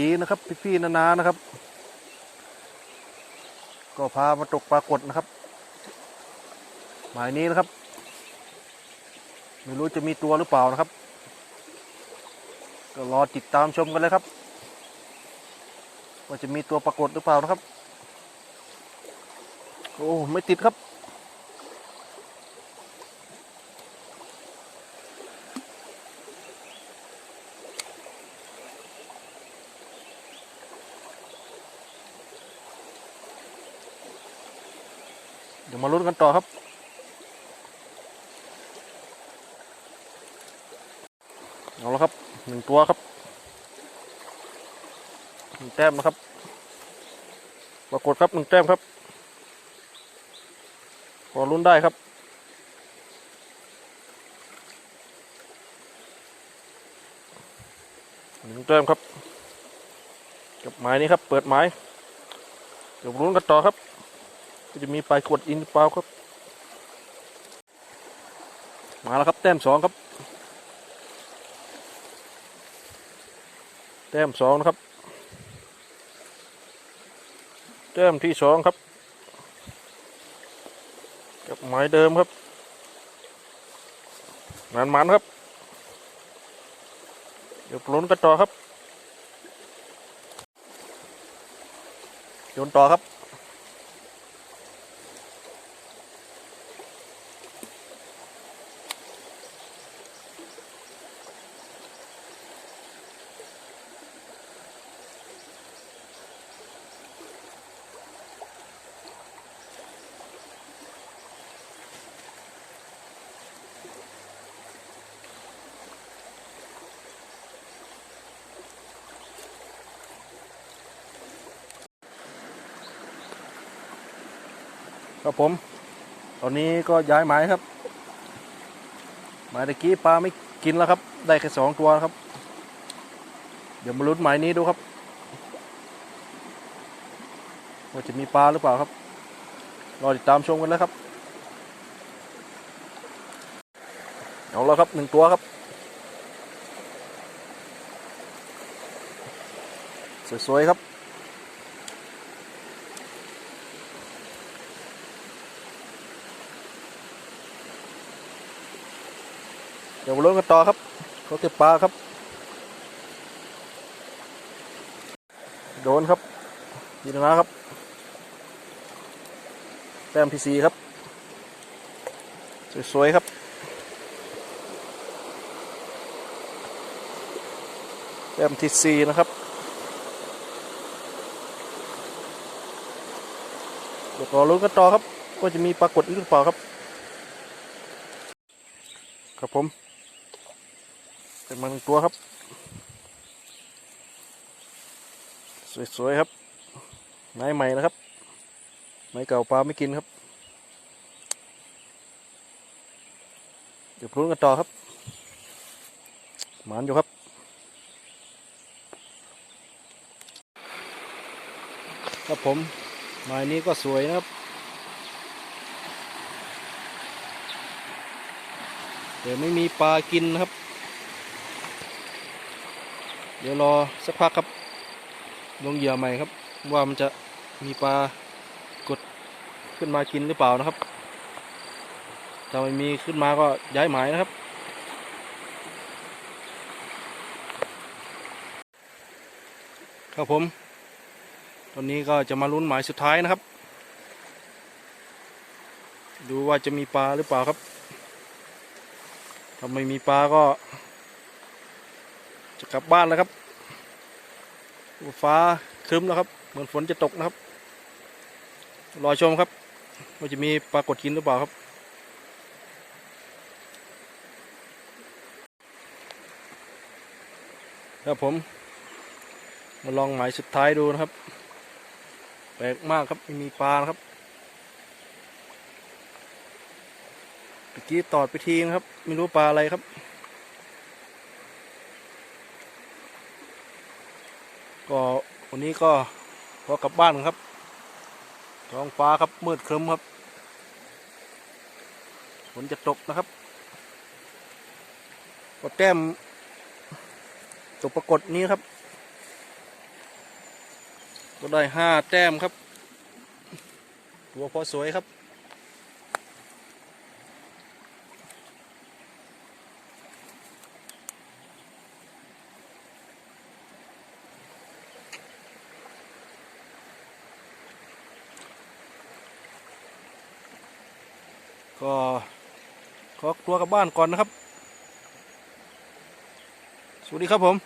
ดีนะครับพี่ๆนานานะครับ ก็พามาตกปลากดนะครับ หมายนี้นะครับ ไม่รู้จะมีตัวหรือเปล่านะครับ ก็รอติดตามชมกันเลยครับ ว่าจะมีตัวปรากฏหรือเปล่านะครับ โอ้ไม่ติดครับ ยวมาลุ้นกันต่อครับ เอาละครับหนึ่งตัวครับหนึ่งแต้มนะครับ ปรากฏครับหนึ่งแต้มครับพอลุ้นได้ครับหนึ่งแต้มครับ กับไม้นี้ครับ เปิดไม้เดี๋ยวลุ้นกันต่อครับ จะมีปลายขวดอินเปล่าครับ มาแล้วครับ แต้มสองครับ แต้มสองนะครับ แต้มที่สองครับ กับไม้เดิมครับมันมันครับ เดี๋ยวลุ้นกันต่อครับโยนต่อครับ ครับผม ตอนนี้ก็ย้ายหมายครับ หมายตะกี้ปลาไม่กินแล้วครับ ได้แค่สองตัวครับ เดี๋ยวมาลุ้นหมายนี้ดูครับ ว่าจะมีปลาหรือเปล่าครับ รอติดตามชมกันแล้วครับ เอาแล้วครับหนึ่งตัวครับ สวยๆครับ ดี๋ยวมาลุ้นกันต่อครับเขาเก็บปลาครับ โดนครับยีนนะครับ แต้มที่สี่ครับ สวย ๆ ครับแต้มที่สี่นะครับเดี๋ยวรอลุ้นกันต่อครับว่าจะมีปรากฏอีกหรือเปล่าครับ ครับผม เป็นมาหนึ่งตัวครับ สวยๆครับไม้ใหม่นะครับ ไม้เก่าปลาไม่กินครับ เดี๋ยวพลุ้นกันต่อครับหมานอยู่ครับครับผมไม้นี้ก็สวยนะครับแต่ไม่มีปลากินนะครับ เดี๋ยวรอสักพักครับ ลงเหยื่อใหม่ครับ ว่ามันจะมีปลากดขึ้นมากินหรือเปล่านะครับ ถ้าไม่มีขึ้นมาก็ย้ายหมายนะครับ ครับผม ตอนนี้ก็จะมาลุ้นหมายสุดท้ายนะครับ ดูว่าจะมีปลาหรือเปล่าครับ ถ้าไม่มีปลาก็ จะกลับบ้านแล้วครับ ฟ้าครึ้มแล้วครับ เหมือนฝนจะตกนะครับ รอชมครับว่าจะมีปลากดกินหรือเปล่าครับ ครับผม มาลองหมายสุดท้ายดูนะครับ แปลกมากครับไม่มีปลานะครับเมื่อกี้ตอดไปทีนะครับ ไม่รู้ปลาอะไรครับ ก็วันนี้ก็พอกลับบ้านครับท้องฟ้าครับมืดครึ้มครับฝนจะตกนะครับก็แต้มตกปรากฏนี้ครับ ก็ได้ห้าแต้มครับ ตัวพอสวยครับ ก็ขอตัวกลับบ้านก่อนนะครับ สวัสดีครับผม